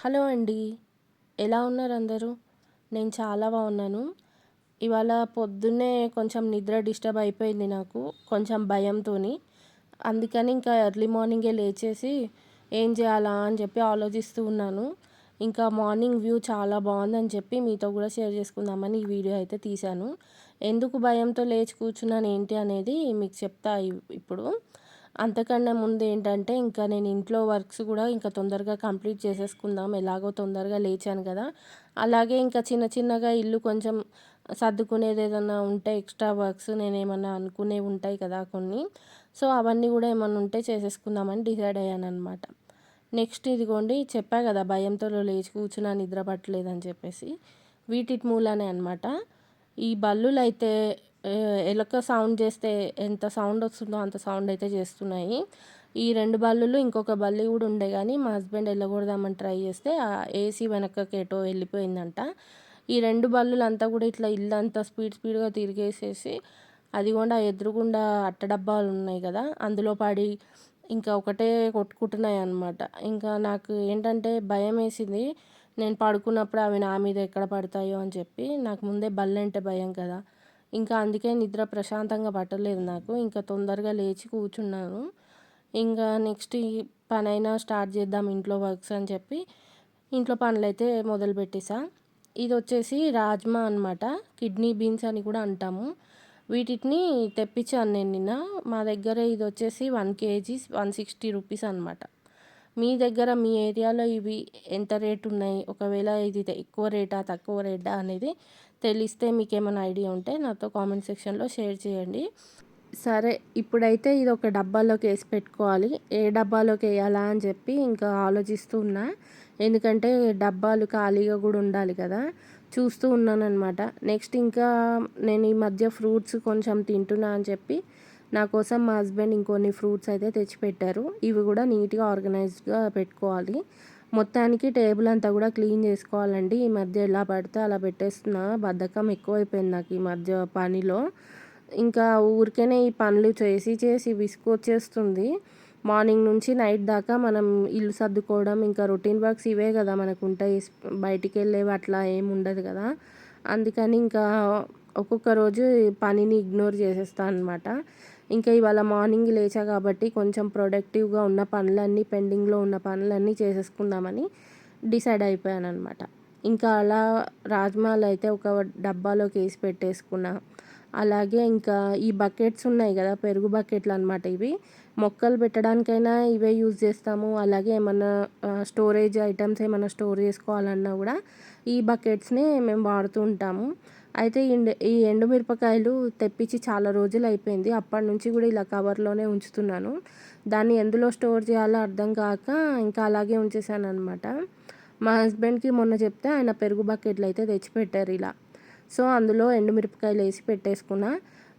Hello అండి. ఎలా ఉన్నారు అందరూ నేను చాలా బాగున్నాను. ఇవాళ పొద్దున్నే కొంచెం నిద్ర డిస్టర్బ్ అయిపోయింది నాకు కొంచెం భయంతో అందుకని ఇంకా ఎర్లీ మార్నింగే లేచేసి ఏం చేయాలా అని చెప్పి ఆలోచిస్తూ ఉన్నాను. ఇంకా మార్నింగ్ వ్యూ చాలా బాగుందని చెప్పి మీతో కూడా షేర్ చేసుకుందామని ఈ వీడియో అయితే తీశాను. ఎందుకు భయంతో లేచి కూర్చున్నాను ఏంటి అనేది మీకు చెప్తా ఇప్పుడు. అంతకన్నా ముందు ఏంటంటే ఇంకా నేను ఇంట్లో వర్క్స్ కూడా ఇంకా తొందరగా కంప్లీట్ చేసేసుకుందాం ఎలాగో తొందరగా లేచాను కదా. అలాగే ఇంకా చిన్న చిన్నగా ఇల్లు కొంచెం సర్దుకునేది ఏదైనా ఉంటే ఎక్స్ట్రా వర్క్స్ నేను ఏమన్నా అనుకునేవి ఉంటాయి కదా కొన్ని. సో అవన్నీ కూడా ఏమన్నా ఉంటే చేసేసుకుందామని డిసైడ్ అయ్యాను అనమాట నెక్స్ట్ ఇదిగోండి చెప్పా కదా భయంతో లేచి కూర్చున్నా నిద్ర పట్టలేదని చెప్పేసి. వీటి మూలనే అనమాట ఈ బల్లులు అయితే ఎలక సౌండ్ చేస్తే ఎంత సౌండ్ వస్తుందో అంత సౌండ్ అయితే చేస్తున్నాయి. ఈ రెండు బల్లులు ఇంకొక బల్లి కూడా ఉండే కానీ మా హస్బెండ్ వెళ్ళకూడదామని ట్రై చేస్తే ఆ ఏసీ వెనకకి ఎటో వెళ్ళిపోయిందంట. ఈ రెండు బల్లులు అంతా కూడా ఇట్లా ఇల్లు అంతా స్పీడ్ స్పీడ్గా తిరిగేసేసి అది కూడా ఎదురుగుండా అట్ట డబ్బాలు ఉన్నాయి కదా అందులో పడి ఇంకా ఒకటే కొట్టుకుంటున్నాయి అనమాట ఇంకా నాకు ఏంటంటే భయం వేసింది. నేను పడుకున్నప్పుడు అవి నా మీద ఎక్కడ పడతాయో అని చెప్పి నాకు ముందే బల్లంటే అంటే భయం కదా. ఇంకా అందుకే నిద్ర ప్రశాంతంగా పట్టలేదు నాకు. ఇంకా తొందరగా లేచి కూర్చున్నాను. ఇంకా నెక్స్ట్ ఈ పనైనా స్టార్ట్ చేద్దాం ఇంట్లో వర్క్స్ అని చెప్పి ఇంట్లో పనులు అయితే మొదలు పెట్టేసా. ఇది వచ్చేసి రాజ్మా అనమాట కిడ్నీ బీన్స్ అని కూడా అంటాము. వీటిని తెప్పించాను నేను నిన్న. మా దగ్గర ఇది వచ్చేసి one KG one sixty rupees అనమాట మీ దగ్గర మీ ఏరియాలో ఇవి ఎంత రేట్ ఉన్నాయి? ఒకవేళ ఇది ఎక్కువ రేటా తక్కువ రేటా అనేది తెలిస్తే మీకు ఏమైనా ఐడియా ఉంటే నాతో కామెంట్ సెక్షన్లో షేర్ చేయండి. సరే ఇప్పుడైతే ఇది ఒక డబ్బాలోకి వేసి పెట్టుకోవాలి. ఏ డబ్బాలోకి వేయాలా అని చెప్పి ఇంకా ఆలోచిస్తూ ఉన్నా. ఎందుకంటే డబ్బాలు ఖాళీగా కూడా ఉండాలి కదా. చూస్తూ ఉన్నాను అనమాట నెక్స్ట్ ఇంకా నేను ఈ మధ్య ఫ్రూట్స్ కొంచెం తింటున్నా అని చెప్పి నా కోసం మా హస్బెండ్ ఇంకొన్ని ఫ్రూట్స్ అయితే తెచ్చిపెట్టారు. ఇవి కూడా నీట్గా ఆర్గనైజ్డ్గా పెట్టుకోవాలి. మొత్తానికి టేబుల్ అంతా కూడా క్లీన్ చేసుకోవాలండి. ఈ మధ్య ఎలా పడితే అలా పెట్టేస్తున్న. బద్ధకం ఎక్కువైపోయింది నాకు ఈ మధ్య పనిలో. ఇంకా ఊరికేనే ఈ పనులు చేసి చేసి విసుకొచ్చేస్తుంది మార్నింగ్ నుంచి నైట్ దాకా మనం ఇల్లు సర్దుకోవడం ఇంకా రొటీన్ వర్క్స్ ఇవే కదా మనకు ఉంటాయి. బయటికి వెళ్ళేవి అట్లా ఏమి ఉండదు కదా. అందుకని ఇంకా ఒక్కొక్క రోజు పనిని ఇగ్నోర్ చేసేస్తాను అనమాట ఇంకా ఇవాళ మార్నింగ్ లేచా కాబట్టి కొంచెం ప్రొడక్టివ్గా ఉన్న పనులన్నీ పెండింగ్లో ఉన్న పనులన్నీ చేసేసుకుందామని డిసైడ్ అయిపోయాను అనమాట ఇంకా అలా రాజ్మాలు అయితే ఒక డబ్బాలోకి వేసి పెట్టేసుకున్నా. అలాగే ఇంకా ఈ బకెట్స్ ఉన్నాయి కదా పెరుగు బకెట్లు అనమాట ఇవి. మొక్కలు పెట్టడానికైనా ఇవే యూజ్ చేస్తాము. అలాగే ఏమన్నా స్టోరేజ్ ఐటమ్స్ ఏమైనా స్టోర్ చేసుకోవాలన్నా కూడా ఈ బకెట్స్నే మేము వాడుతూ ఉంటాము. అయితే ఈ ఎండుమిరపకాయలు తెప్పించి చాలా రోజులు అయిపోయింది. అప్పటి నుంచి కూడా ఇలా కవర్లోనే ఉంచుతున్నాను. దాన్ని ఎందులో స్టోర్ చేయాలో అర్థం కాక ఇంకా అలాగే ఉంచేసాను అనమాట మా హస్బెండ్కి మొన్న చెప్తే ఆయన పెరుగు బకెట్లు అయితే తెచ్చిపెట్టారు ఇలా. సో అందులో ఎండుమిరపకాయలు వేసి పెట్టేసుకున్నా.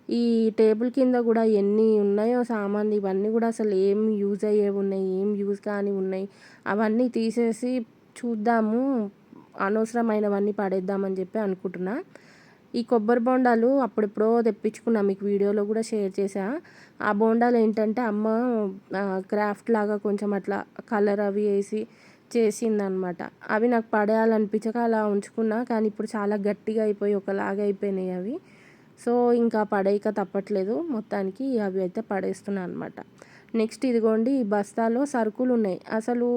ఈ టేబుల్ కింద కూడా ఎన్ని ఉన్నాయో సామాన్లు ఇవన్నీ కూడా అసలు ఏం యూజ్ అయ్యేవి ఉన్నాయి ఏం యూజ్ కానీ ఉన్నాయి. అవన్నీ తీసేసి చూద్దాము అనవసరమైనవన్నీ పడేద్దామని చెప్పి అనుకుంటున్నా. ఈ కొబ్బరి బొండాలు అప్పుడెప్పుడో తెప్పించుకున్నా మీకు వీడియోలో కూడా షేర్ చేశా. ఆ బోండాలు ఏంటంటే అమ్మ క్రాఫ్ట్ లాగా కొంచెం అట్లా కలర్ అవి వేసి చేసిందనమాట. అవి నాకు పడేయాలనిపించక అలా ఉంచుకున్నా కానీ ఇప్పుడు చాలా గట్టిగా అయిపోయి ఒకలాగా అయిపోయినాయి అవి. సో ఇంకా పడేయక తప్పట్లేదు. మొత్తానికి అవి అయితే పడేస్తున్నాను అనమాట. నెక్స్ట్ ఇదిగోండి ఈ బస్తాలో సరుకులు ఉన్నాయి. అసలు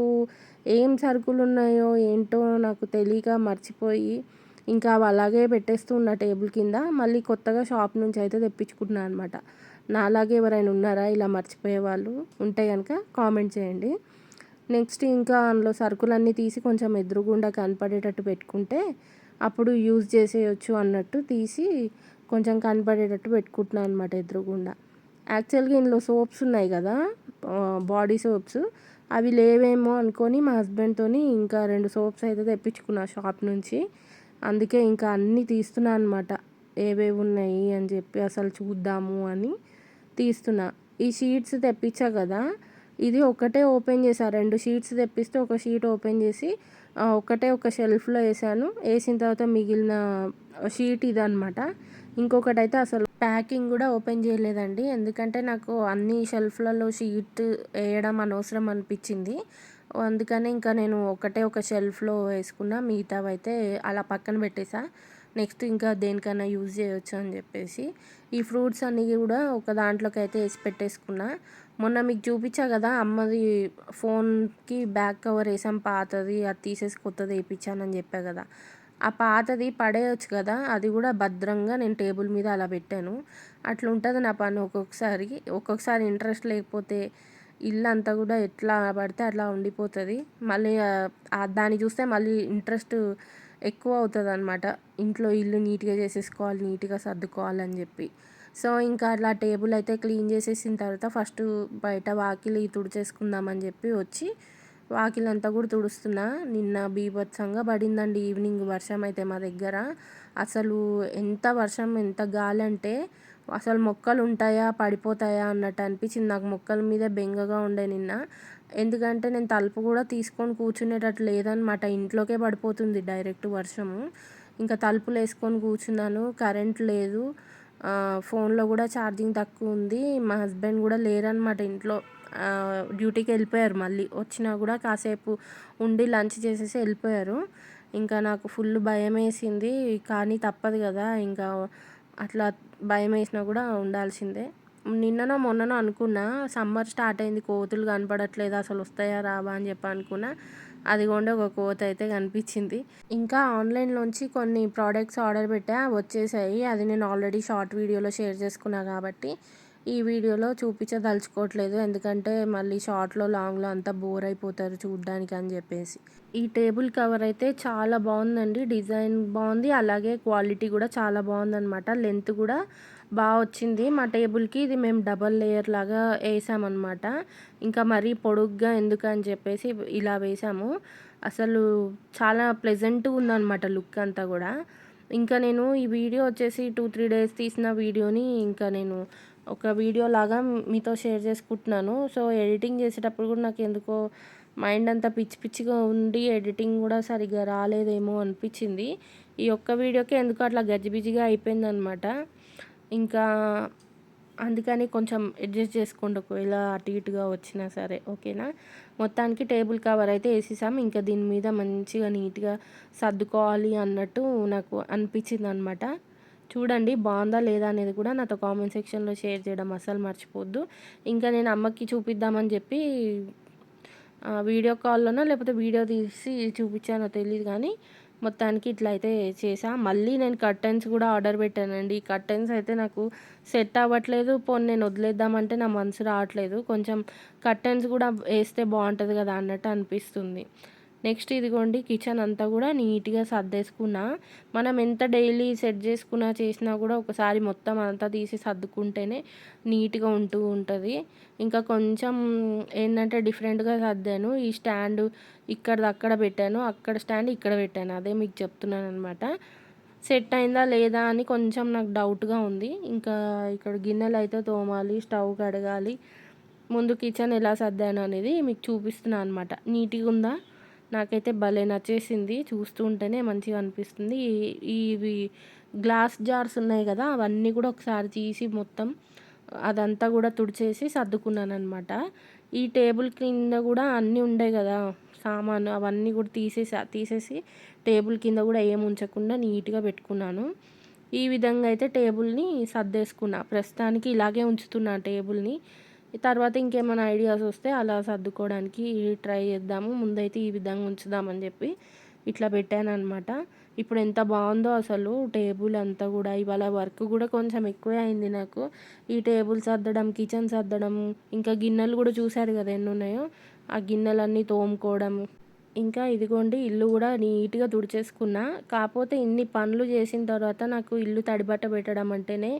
ఏం సరుకులు ఉన్నాయో ఏంటో నాకు తెలియక మర్చిపోయి ఇంకా అవి అలాగే పెట్టేస్తూ ఉన్న టేబుల్ కింద మళ్ళీ కొత్తగా షాప్ నుంచి అయితే తెప్పించుకుంటున్నాను అనమాట నాలాగే ఎవరైనా ఉన్నారా? ఇలా మర్చిపోయే వాళ్ళు ఉంటే కనుక కామెంట్ చేయండి. నెక్స్ట్ ఇంకా అందులో సరుకులన్నీ తీసి కొంచెం ఎదురుగుండా కనపడేటట్టు పెట్టుకుంటే అప్పుడు యూజ్ చేసేయచ్చు అన్నట్టు తీసి కొంచెం కనపడేటట్టు పెట్టుకుంటున్నాను అనమాట ఎదురుగుండా. యాక్చువల్గా ఇందులో సోప్స్ ఉన్నాయి కదా బాడీ సోప్స్. అవి లేవేమో అనుకొని మా హస్బెండ్తో ఇంకా రెండు సోప్స్ అయితే తెప్పించుకున్నా షాప్ నుంచి. అందుకే ఇంకా అన్నీ తీస్తున్నా అనమాట ఏవేవి ఉన్నాయి అని చెప్పి అసలు చూద్దాము అని తీస్తున్నా. ఈ షీట్స్ తెప్పించా కదా ఇది ఒకటే ఓపెన్ చేశాను రెండు షీట్స్ తెప్పిస్తే ఒక షీట్ ఓపెన్ చేసి ఒకటే ఒక షెల్ఫ్లో వేసాను వేసిన తర్వాత మిగిలిన షీట్ ఇది అనమాట ఇంకొకటి అయితే అసలు ప్యాకింగ్ కూడా ఓపెన్ చేయలేదండి. ఎందుకంటే నాకు అన్ని షెల్ఫ్లలో షీట్ వేయడం అనవసరం అనిపించింది. అందుకని ఇంకా నేను ఒకటే ఒక షెల్ఫ్లో వేసుకున్న మిగతావి అయితే అలా పక్కన పెట్టేసా. నెక్స్ట్ ఇంకా దేనికైనా యూజ్ చేయొచ్చు అని చెప్పేసి. ఈ ఫ్రూట్స్ అన్నీ కూడా ఒక దాంట్లోకి అయితే వేసి పెట్టేసుకున్నా. మొన్న మీకు చూపించా కదా అమ్మది ఫోన్కి బ్యాక్ కవర్ వేసాం పాతది అది తీసేసి కొత్తది వేయించానని చెప్పా కదా. ఆ పాతది పడేయచ్చు కదా అది కూడా భద్రంగా నేను టేబుల్ మీద అలా పెట్టాను. అట్లా ఉంటుంది నా పని ఒక్కొక్కసారి. ఒక్కొక్కసారి ఇంట్రెస్ట్ లేకపోతే ఇల్లు అంతా కూడా ఎట్లా పడితే అట్లా ఉండిపోతుంది. మళ్ళీ దాన్ని చూస్తే మళ్ళీ ఇంట్రెస్ట్ ఎక్కువ అవుతుంది అనమాట ఇంట్లో ఇల్లు నీట్గా చేసేసుకోవాలి నీట్గా సర్దుకోవాలని చెప్పి. సో ఇంకా అట్లా టేబుల్ అయితే క్లీన్ చేసేసిన తర్వాత ఫస్ట్ బయట వాకిలి తుడిచేసుకుందామని చెప్పి వచ్చి వాకిలంతా కూడా తుడుస్తున్నా. నిన్న బీభత్సంగా పడిందండి ఈవినింగ్ వర్షం అయితే మా దగ్గర. అసలు ఎంత వర్షం ఎంత గాలి అంటే అసలు మొక్కలు ఉంటాయా పడిపోతాయా అన్నట్టు అనిపించింది. నాకు మొక్కల మీద బెంగగా ఉండే నిన్న. ఎందుకంటే నేను తలుపు కూడా తీసుకొని కూర్చునేటట్టు లేదనమాట ఇంట్లోకే పడిపోతుంది డైరెక్ట్ వర్షము. ఇంకా తలుపులు వేసుకొని కూర్చున్నాను. కరెంట్ లేదు. ఫోన్లో కూడా ఛార్జింగ్ తక్కువ ఉంది. మా హస్బెండ్ కూడా లేరనమాట ఇంట్లో. డ్యూటీకి వెళ్ళిపోయారు మళ్ళీ. వచ్చినా కూడా కాసేపు ఉండి లంచ్ చేసేసి వెళ్ళిపోయారు. ఇంకా నాకు ఫుల్ భయం వేసింది. కానీ తప్పదు కదా ఇంకా అట్లా భయం వేసినా కూడా ఉండాల్సిందే. నిన్ననో మొన్ననో అనుకున్నా సమ్మర్ స్టార్ట్ అయింది కోతులు కనపడట్లేదు అసలు వస్తాయా రావా అని చెప్పి అనుకున్నా. అదిగోండి ఒక కోత అయితే కనిపించింది. ఇంకా ఆన్లైన్లోంచి కొన్ని ప్రోడక్ట్స్ ఆర్డర్ పెట్టా వచ్చేసాయి. అది నేను ఆల్రెడీ షార్ట్ వీడియోలో షేర్ చేసుకున్నా కాబట్టి. ఈ వీడియోలో చూపించదలుచుకోవట్లేదు. ఎందుకంటే మళ్ళీ షార్ట్లో లాంగ్లో అంతా బోర్ అయిపోతారు చూడ్డానికి అని చెప్పేసి. ఈ టేబుల్ కవర్ అయితే చాలా బాగుందండి. డిజైన్ బాగుంది. అలాగే క్వాలిటీ కూడా చాలా బాగుందనమాట లెంత్ కూడా బాగా వచ్చింది. మా టేబుల్కి ఇది మేము డబల్ లేయర్ లాగా వేసామన్నమాట. ఇంకా మరీ పొడుగ్గా ఎందుకు అని చెప్పేసి ఇలా వేసాము. అసలు చాలా ప్లెజెంట్గా ఉందన్నమాట లుక్ అంతా కూడా. ఇంకా నేను ఈ వీడియో వచ్చేసి టూ త్రీ డేస్ తీసిన వీడియోని ఇంకా నేను ఒక వీడియో లాగా మీతో షేర్ చేసుకుంటున్నాను. సో ఎడిటింగ్ చేసేటప్పుడు కూడా నాకు ఎందుకో మైండ్ అంతా పిచ్చి పిచ్చిగా ఉండి ఎడిటింగ్ కూడా సరిగ్గా రాలేదేమో అనిపించింది. ఈ ఒక్క వీడియోకి ఎందుకు అట్లా గజిబిజిగా అయిపోయిందనమాట. ఇంకా అందుకని కొంచెం అడ్జస్ట్ చేసుకోండి ఒకవేళ అటు ఇటుగా వచ్చినా సరే ఓకేనా? మొత్తానికి టేబుల్ కవర్ అయితే వేసేసాం ఇంకా దీని మీద మంచిగా నీట్గా సర్దుకోవాలి అన్నట్టు నాకు అనిపించింది అనమాట చూడండి బాగుందా లేదా అనేది కూడా నాతో కామెంట్ సెక్షన్లో షేర్ చేయడం అస్సలు మర్చిపోద్దు ఇంకా నేను అమ్మకి చూపిద్దామని చెప్పి వీడియో కాల్లోనో లేకపోతే వీడియో తీసి చూపించానో తెలియదు కానీ మొత్తానికి ఇట్లా అయితే చేసా మళ్ళీ నేను కర్టెన్స్ కూడా ఆర్డర్ పెట్టానండి. ఈ కర్టెన్స్ అయితే నాకు సెట్ అవ్వట్లేదు. పోనీ నేను వదిలేద్దామంటే నా మనసు రావట్లేదు. కొంచెం కర్టెన్స్ కూడా వేస్తే బాగుంటుంది కదా అన్నట్టు అనిపిస్తుంది. నెక్స్ట్ ఇదిగోండి కిచెన్ అంతా కూడా నీట్గా సర్దేసుకున్నా. మనం ఎంత డైలీ సెట్ చేసుకున్నా చేసినా కూడా ఒకసారి మొత్తం అంతా తీసి సర్దుకుంటేనే నీట్గా ఉంటూ ఉంటుంది. ఇంకా కొంచెం ఏంటంటే డిఫరెంట్గా సర్దాను. ఈ స్టాండ్ ఇక్కడ అక్కడ పెట్టాను. అక్కడ స్టాండ్ ఇక్కడ పెట్టాను. అదే మీకు చెప్తున్నాను అనమాట సెట్ అయిందా లేదా అని కొంచెం నాకు డౌట్గా ఉంది. ఇంకా ఇక్కడ గిన్నెలు అయితే తోమాలి స్టవ్ కడగాలి. ముందు కిచెన్ ఎలా సర్దాను అనేది మీకు చూపిస్తున్నాను అనమాట నీట్గా ఉందా? నాకైతే భలే నచ్చేసింది. చూస్తూ ఉంటేనే మంచిగా అనిపిస్తుంది. ఇవి గ్లాస్ జార్స్ ఉన్నాయి కదా అవన్నీ కూడా ఒకసారి తీసి మొత్తం అదంతా కూడా తుడిచేసి సర్దుకున్నాను అనమాట ఈ టేబుల్ కింద కూడా అన్నీ ఉండే కదా సామాను అవన్నీ కూడా తీసేసి తీసేసి టేబుల్ కింద కూడా ఏం ఉంచకుండా నీట్గా పెట్టుకున్నాను. ఈ విధంగా అయితే టేబుల్ని సర్దేసుకున్నా. ప్రస్తుతానికి ఇలాగే ఉంచుతున్నా టేబుల్ని. తర్వాత ఇంకేమైనా ఐడియాస్ వస్తే అలా సర్దుకోవడానికి ట్రై చేద్దాము. ముందైతే ఈ విధంగా ఉంచుదామని చెప్పి ఇట్లా పెట్టాను అనమాట ఇప్పుడు ఎంత బాగుందో అసలు టేబుల్ అంతా కూడా. ఇవాళ వర్క్ కూడా కొంచెం ఎక్కువే అయింది నాకు. ఈ టేబుల్ సర్దడం కిచెన్ సర్దడం ఇంకా గిన్నెలు కూడా చూశారు కదా ఎన్ని ఉన్నాయో ఆ గిన్నెలన్నీ తోముకోవడం. ఇంకా ఇదిగోండి ఇల్లు కూడా నీట్గా తుడిచేసుకున్నా. కాకపోతే ఇన్ని పనులు చేసిన తర్వాత నాకు ఇల్లు తడిబట్ట పెట్టడం అంటేనే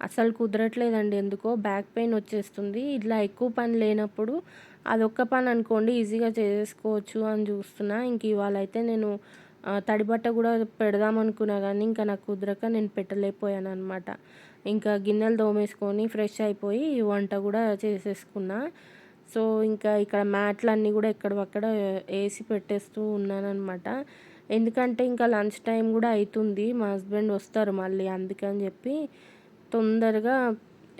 అసలు కుదరట్లేదండి. ఎందుకో బ్యాక్ పెయిన్ వచ్చేస్తుంది. ఇట్లా ఎక్కువ పని లేనప్పుడు అదొక్క పని అనుకోండి ఈజీగా చేసుకోవచ్చు అని చూస్తున్నా. ఇంక ఇవాళ అయితే నేను తడిబట్ట కూడా పెడదాం అనుకున్నా కానీ ఇంకా నాకు కుదరక నేను పెట్టలేకపోయాను అనమాట ఇంకా గిన్నెలు తోమేసుకొని ఫ్రెష్ అయిపోయి వంట కూడా చేసేసుకున్నా. సో ఇంకా ఇక్కడ మ్యాట్లు అన్నీ కూడా ఎక్కడక్కడ వేసి పెట్టేస్తూ ఉన్నానమాట ఎందుకంటే ఇంకా లంచ్ టైం కూడా అవుతుంది మా హస్బెండ్ వస్తారు మళ్ళీ అందుకని చెప్పి తొందరగా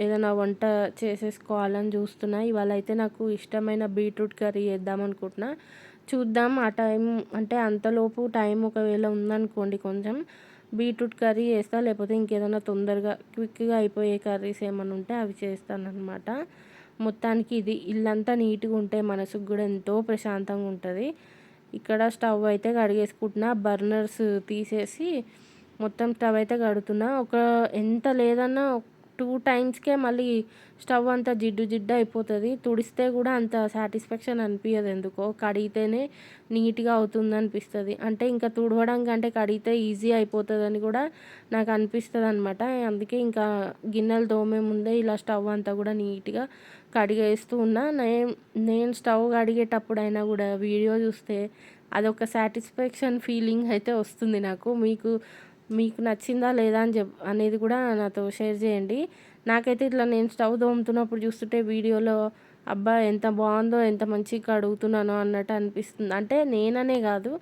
ఏదైనా వంట చేసేసుకోవాలని చూస్తున్నా. ఇవాళ అయితే నాకు ఇష్టమైన బీట్రూట్ కర్రీ చేద్దాం అనుకుంటున్నా. చూద్దాం ఆ టైం అంటే అంతలోపు టైం ఒకవేళ ఉందనుకోండి కొంచెం బీట్రూట్ కర్రీ చేస్తా లేకపోతే ఇంకేదైనా తొందరగా క్విక్గా అయిపోయే కర్రీస్ ఏమైనా ఉంటే అవి చేస్తానన్నమాట. మొత్తానికి ఇది ఇల్లంతా నీట్గా ఉంటే మనసుకు కూడా ఎంతో ప్రశాంతంగా ఉంటుంది. ఇక్కడ స్టవ్ అయితే కడిగేసుకుంటున్నా బర్నర్స్ తీసేసి మొత్తం స్టవ్ అయితే కడుతున్నా. ఒక ఎంత లేదన్నా టూ టైమ్స్కే మళ్ళీ స్టవ్ అంతా జిడ్డు జిడ్డు అయిపోతుంది. తుడిస్తే కూడా అంత సాటిస్ఫాక్షన్ అనిపించదు ఎందుకో. కడిగితేనే నీట్గా అవుతుంది అనిపిస్తుంది అంటే ఇంకా తుడవడం కంటే కడిగితే ఈజీ అయిపోతుందని కూడా నాకు అనిపిస్తుంది అనమాట అందుకే ఇంకా గిన్నెలు తోమే ముందే ఇలా స్టవ్ అంతా కూడా నీట్గా కడిగేస్తూ ఉన్నా. నేను నేను స్టవ్ కడిగేటప్పుడైనా కూడా వీడియో చూస్తే అదొక సాటిస్ఫాక్షన్ ఫీలింగ్ అయితే వస్తుంది నాకు. మీకు మీకు నచ్చిందా లేదా అని చెప్ అనేది కూడా నాతో షేర్ చేయండి. నాకైతే ఇట్లా నేను స్టవ్ తోముతున్నప్పుడు చూస్తుంటే వీడియోలో అబ్బా ఎంత బాగుందో ఎంత మంచిగా కడుగుతున్నానో అన్నట్టు అనిపిస్తుంది. అంటే నేననే కాదు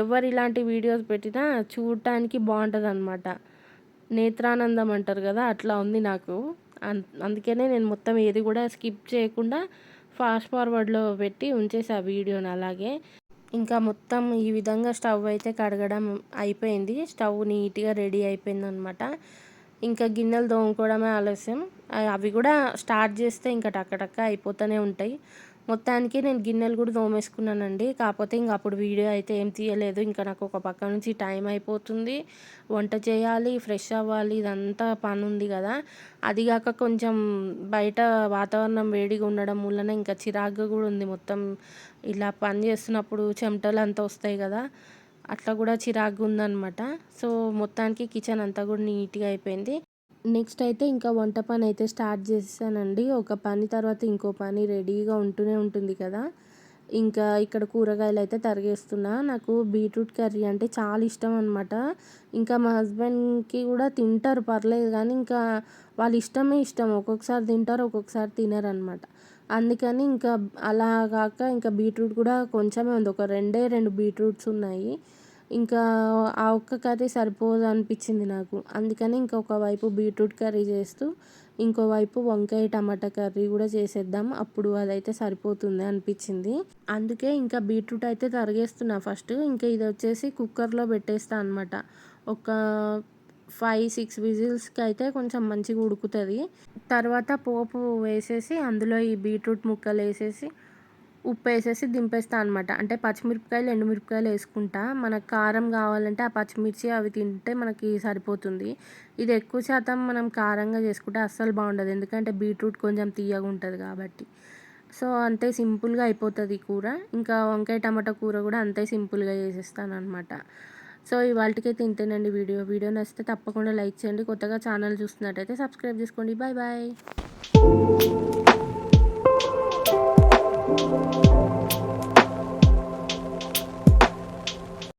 ఎవరు ఇలాంటి వీడియోస్ పెట్టినా చూడటానికి బాగుంటుంది అనమాట నేత్రానందం అంటారు కదా అట్లా ఉంది నాకు. అందుకనే నేను మొత్తం ఏది కూడా స్కిప్ చేయకుండా ఫాస్ట్ ఫార్వర్డ్లో పెట్టి ఉంచేసా ఆ వీడియోని అలాగే. ఇంకా మొత్తం ఈ విధంగా స్టవ్ అయితే కడగడం అయిపోయింది. స్టవ్ నీట్గా రెడీ అయిపోయింది అనమాట ఇంకా గిన్నెలు తోముకోవడమే ఆలస్యం. అవి కూడా స్టార్ట్ చేస్తే ఇంకా టక్కటక్క అయిపోతూనే ఉంటాయి. మొత్తానికి నేను గిన్నెలు కూడా తోమేసుకున్నానండి కాకపోతే ఇంక అప్పుడు వీడియో అయితే ఏం తీయలేదు. ఇంకా నాకు ఒక పక్క నుంచి టైం అయిపోతుంది. వంట చేయాలి ఫ్రెష్ అవ్వాలి ఇదంతా పని ఉంది కదా. అది కాక కొంచెం బయట వాతావరణం వేడిగా ఉండడం వలన ఇంకా చిరాగ్గా కూడా ఉంది మొత్తం. ఇలా పని చేస్తున్నప్పుడు చెమటలు అంతా వస్తాయి కదా. అట్లా కూడా చిరాగ్గా ఉందన్నమాట. సో మొత్తానికి కిచెన్ అంతా కూడా నీట్గా అయిపోయింది. నెక్స్ట్ అయితే ఇంకా వంట పని అయితే స్టార్ట్ చేసానండి ఒక పని తర్వాత ఇంకో పని రెడీగా ఉంటూనే ఉంటుంది కదా. ఇంకా ఇక్కడ కూరగాయలు అయితే తరిగేస్తున్నా. నాకు బీట్రూట్ కర్రీ అంటే చాలా ఇష్టం అనమాట ఇంకా మా హస్బెండ్కి కూడా తింటారు పర్లేదు కానీ ఇంకా వాళ్ళ ఇష్టమే ఇష్టం. ఒక్కొక్కసారి తింటారు ఒక్కొక్కసారి తినరు అనమాట అందుకని ఇంకా అలా కాక ఇంకా బీట్రూట్ కూడా కొంచెమే ఉంది. ఒక రెండే రెండు బీట్రూట్స్ ఉన్నాయి. ఇంకా ఆ ఒక్క కర్రీ సరిపోదు అనిపించింది నాకు. అందుకని ఇంకొక వైపు బీట్రూట్ కర్రీ చేస్తూ ఇంకోవైపు వంకాయ టమాటా కర్రీ కూడా చేసేద్దాం. అప్పుడు అదైతే సరిపోతుంది అనిపించింది. అందుకే ఇంకా బీట్రూట్ అయితే తరిగేస్తున్నా ఫస్ట్. ఇంకా ఇది వచ్చేసి కుక్కర్లో పెట్టేస్తా అనమాట ఒక ఫైవ్ సిక్స్ విజిల్స్కి అయితే కొంచెం మంచిగా ఉడుకుతుంది. తర్వాత పోపు వేసేసి అందులో ఈ బీట్రూట్ ముక్కలు వేసేసి ఉప్పు వేసేసి దింపేస్తా అనమాట అంటే పచ్చిమిరపకాయలు ఎండుమిరపకాయలు వేసుకుంటా. మనకు కారం కావాలంటే ఆ పచ్చిమిర్చి అవి తింటే మనకి సరిపోతుంది. ఇది ఎక్కువ శాతం మనం కారంగా చేసుకుంటే అస్సలు బాగుండదు. ఎందుకంటే బీట్రూట్ కొంచెం తీయగా ఉంటుంది కాబట్టి. సో అంతే సింపుల్గా అయిపోతుంది కూర. ఇంకా వంకాయ టమాటా కూర కూడా అంతే సింపుల్గా చేసేస్తాను అనమాట సో ఇవాళకైతే తింటేనండి వీడియో. వీడియో నచ్చితే తప్పకుండా లైక్ చేయండి. కొత్తగా ఛానల్ చూస్తున్నట్టయితే సబ్స్క్రైబ్ చేసుకోండి. Bye bye.